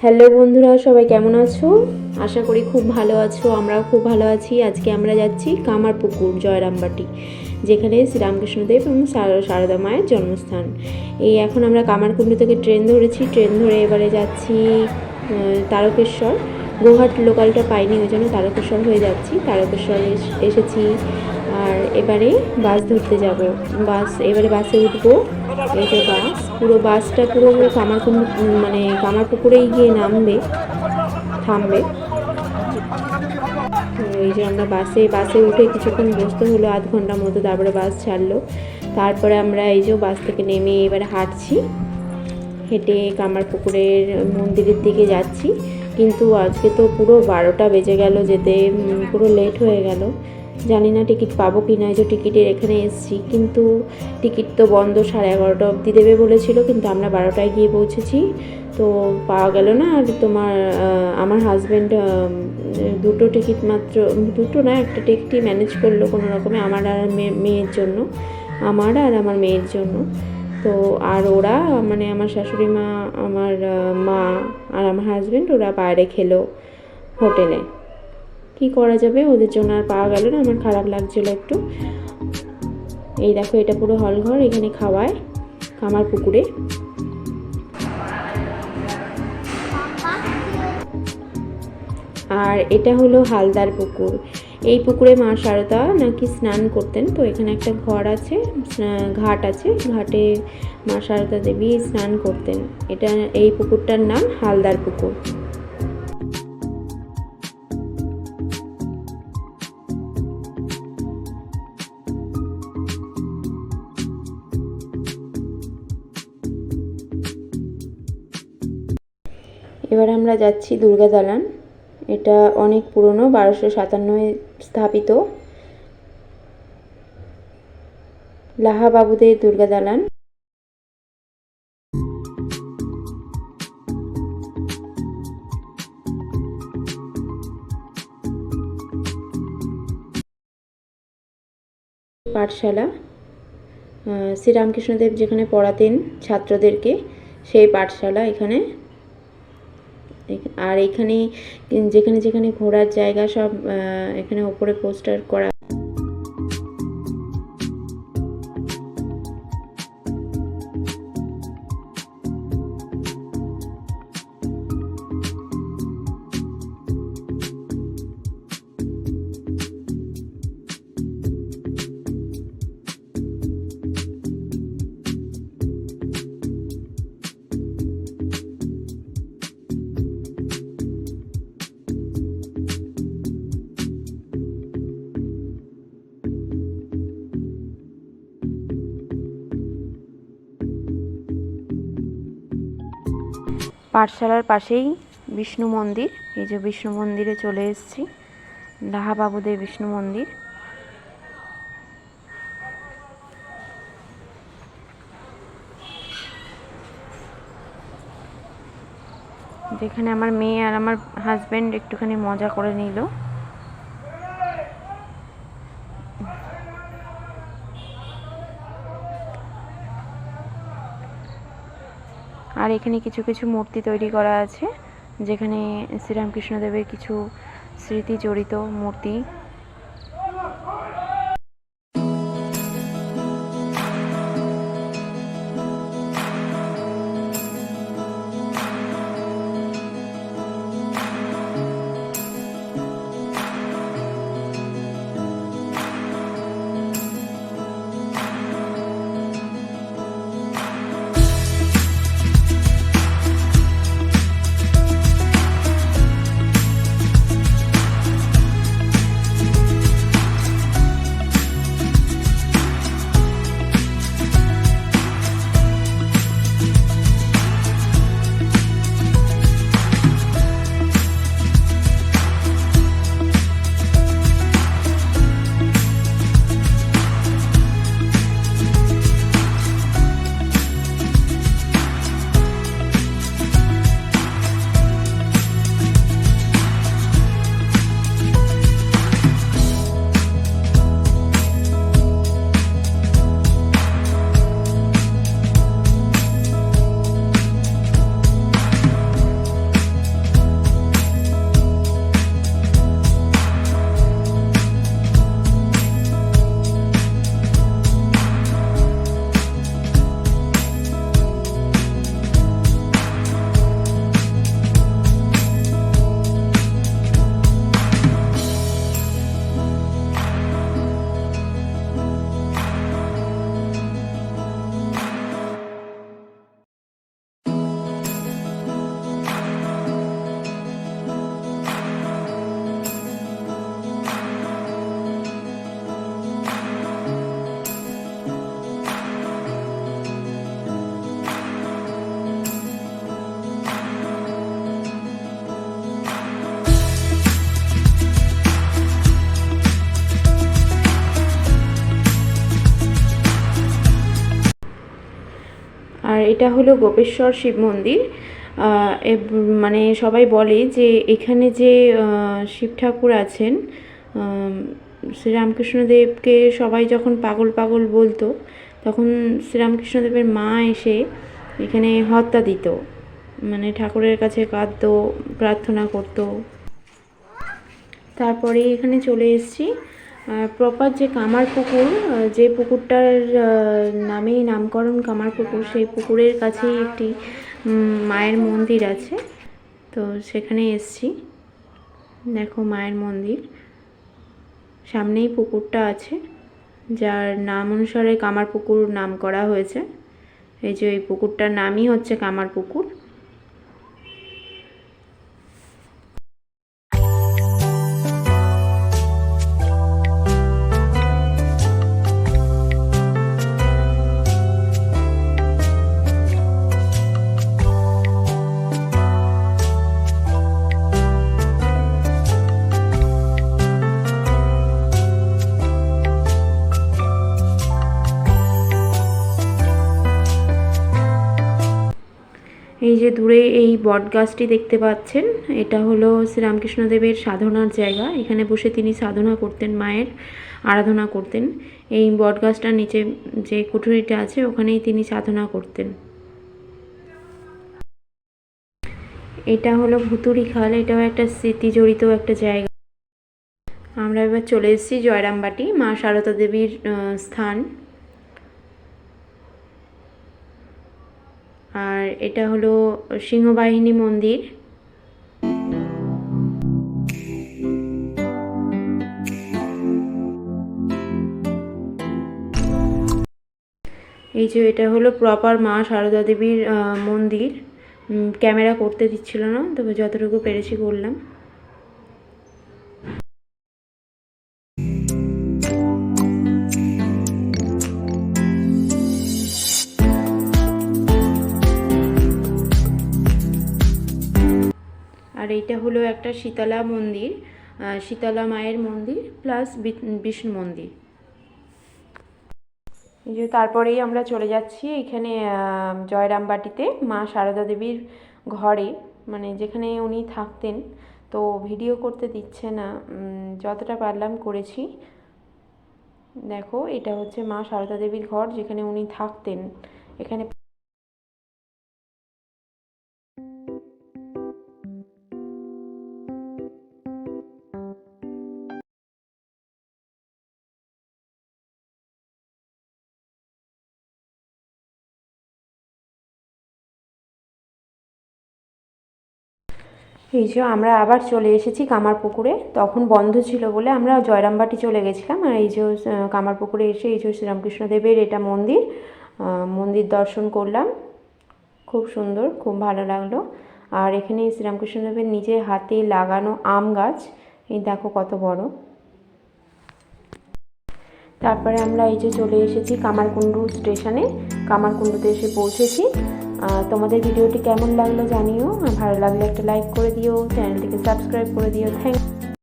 Hello বন্ধুরা, সবাই কেমন আছো? আশা করি খুব ভালো আছো, আমরাও খুব ভালো আছি। আজকে আমরা যাচ্ছি কামারপুকুর, জয়রামবাটি, যেখানে শ্রীরামকৃষ্ণদেব এবং সার- সারদা মায়ের জন্মস্থান। এই এখন আমরা কামারকুণ্ডু থেকে ট্রেন ধরেছি। ট্রেন ধরে এবারে যাচ্ছি তারকেশ্বর। গোহাট লোকালটা পাইনি, ওই জন্য তারকেশ্বর হয়ে যাচ্ছি। তারকেশ্বর এসেছি। আর এবারে বাস ধরতে যাব। বাস, এবারে বাসে উঠবো। এই যে বাস, পুরো বাসটা পুরো কামারকুণ্ডু মানে কামারপুকুরেই গিয়ে নামবে, থামবে। এই যে আমরা বাসে বাসে উঠে কিছুক্ষণ বসতে হলো, আধ ঘণ্টার মতো তারপরে বাস ছাড়লো। তারপরে আমরা এই যে বাস থেকে নেমে এবারে হাঁটছি। হেঁটে কামারপুকুরের মন্দিরের দিকে যাচ্ছি। কিন্তু আজকে তো পুরো বারোটা বেজে গেল, যেতে পুরো লেট হয়ে গেল। জানি না টিকিট পাবো কি না যে টিকিটের এখানে এসেছি। কিন্তু টিকিট তো বন্ধ সাড়ে এগারোটা অবধি দেবে বলেছিল, কিন্তু আমরা বারোটায় গিয়ে পৌঁছেছি। তো পাওয়া গেল না, আর তোমার আমার হাজব্যান্ড দুটো টিকিট মাত্র, দুটো না, একটা টিকিটই ম্যানেজ করল কোনো রকমে, আমার আর মেয়ে- মেয়ের জন্য। আমার আর আমার মেয়ের জন্য। তো আর ওরা মানে আমার শাশুড়ি মা, আমার মা আর আমার হাজব্যান্ড ওরা বাইরে খেলো হোটেলে। কি করা যাবে? ওদের জন্য আর পাওয়া গেল না, আমার খারাপ লাগছিল একটু। এই দেখো, এটা পুরো হল ঘর, এখানে খাওয়ায় কামার পুকুরে। আর এটা হলো হালদার পুকুর। এই পুকুরে মা শারদা নাকি স্নান করতেন, তো এখানে একটা ঘর আছে ঘাট আছে, ঘাটে মা শারদা দেবী স্নান করতেন। এটা, এই পুকুরটার নাম হালদার পুকুর। এবার আমরা যাচ্ছি দুর্গা দালান। এটা অনেক পুরনো, বারোশো সাতান্নয় স্থাপিত। লাহা বাবুদের দুর্গা দালান। পাঠশালা। শ্রীরামকৃষ্ণদেব যেখানে পড়াতেন ছাত্রদেরকে, সেই পাঠশালা এখানে এখ- আর এখানে যেখানে যেখানে ঘোরার জায়গা সব এখানে ওপরে পোস্টার করা পাঠশালার পাশেই বিষ্ণু মন্দির। এই যে বিষ্ণু মন্দিরে চলে এসেছি। বাবুদের বিষ্ণু মন্দির। যেখানে আমার মেয়ে আর আমার হাজব্যান্ড একটুখানি মজা করে নিল। আর এখানে কিছু কিছু মূর্তি তৈরি করা আছে যেখানে শ্রীরামকৃষ্ণদেবের কিছু স্মৃতি জড়িত মূর্তি। এটা হলো গোপেশ্বর শিব মন্দির। মানে সবাই বলে যে এখানে যে শিব ঠাকুর আছেন শ্রীরামকৃষ্ণদেবকে সবাই যখন পাগল পাগল বলতো, তখন শ্রীরামকৃষ্ণদেবের মা এসে এখানে হত্যা দিত। মানে ঠাকুরের কাছে কাঁদতো, প্রার্থনা করতো। তারপরে এখানে চলে এসেছি। প্রপার যে কামার পুকুর যে পুকুরটার নামেই নামকরণ কামার পুকুর, সেই পুকুরের কাছেই একটি মায়ের মন্দির আছে। তো সেখানে এসছি। দেখো মায়ের মন্দির। সামনেই পুকুরটা আছে, যার নাম অনুসারে কামার পুকুর নাম করা হয়েছে। এই যে এই পুকুরটার নামই হচ্ছে কামার পুকুর। এই যে দূরে এই বট গাছটি দেখতে পাচ্ছেন, এটা হলো শ্রীরামকৃষ্ণদেবের সাধনার জায়গা। এখানে বসে তিনি সাধনা করতেন, মায়ের আরাধনা করতেন। এই বট গাছটার নিচে যে কুঠুরিটা আছে, ওখানেই তিনি সাধনা করতেন। এটা হলো ভুতুরি খাল, এটাও একটা স্মৃতি জড়িত একটা জায়গা। আমরা এবার চলে এসেছি জয়রামবাটি, মা সারদা দেবীর স্থান আর এটা হলো সিংহবাহিনী মন্দির। এই যে এটা হলো প্রপার মা শারদা দেবীর মন্দির। ক্যামেরা করতে দিচ্ছিল না, তবে যতটুকু পেরেছি করলাম। এইটা হলো একটা শীতলা মন্দির শীতলা মায়ের মন্দির প্লাস বিষ্ণু মন্দির। যে তারপরেই আমরা চলে যাচ্ছি এখানে জয়রামবাটিতে মা সারদা দেবীর ঘরে। মানে যেখানে উনি থাকতেন। তো ভিডিও করতে দিচ্ছে না। যতটা পারলাম করেছি। দেখো, এটা হচ্ছে মা সারদা দেবীর ঘর যেখানে উনি থাকতেন। এখানে এই যে আমরা আবার চলে এসেছি কামারপুকুরে তখন বন্ধ ছিল বলে আমরা জয়রামবাটি চলে গেছিলাম। আর এই যে আহ, কামারপুকুরে এসে এই যে শ্রীরামকৃষ্ণদেবের এটা মন্দির মন্দির দর্শন করলাম। খুব সুন্দর খুব ভালো লাগল। আর এখানে শ্রীরামকৃষ্ণদেবের নিজে হাতে লাগানো আম গাছ এই দেখো কত বড়। তারপরে আমরা এই যে চলে এসেছি কামারকুণ্ডু স্টেশনে। কামারকুণ্ডুতে এসে পৌঁছেছি। তোমাদের ভিডিওটি কেমন লাগল জানিও। ভালো লাগলে একটা লাইক করে দিও চ্যানেলটিকে সাবস্ক্রাইব করে দিও। থ্যাংক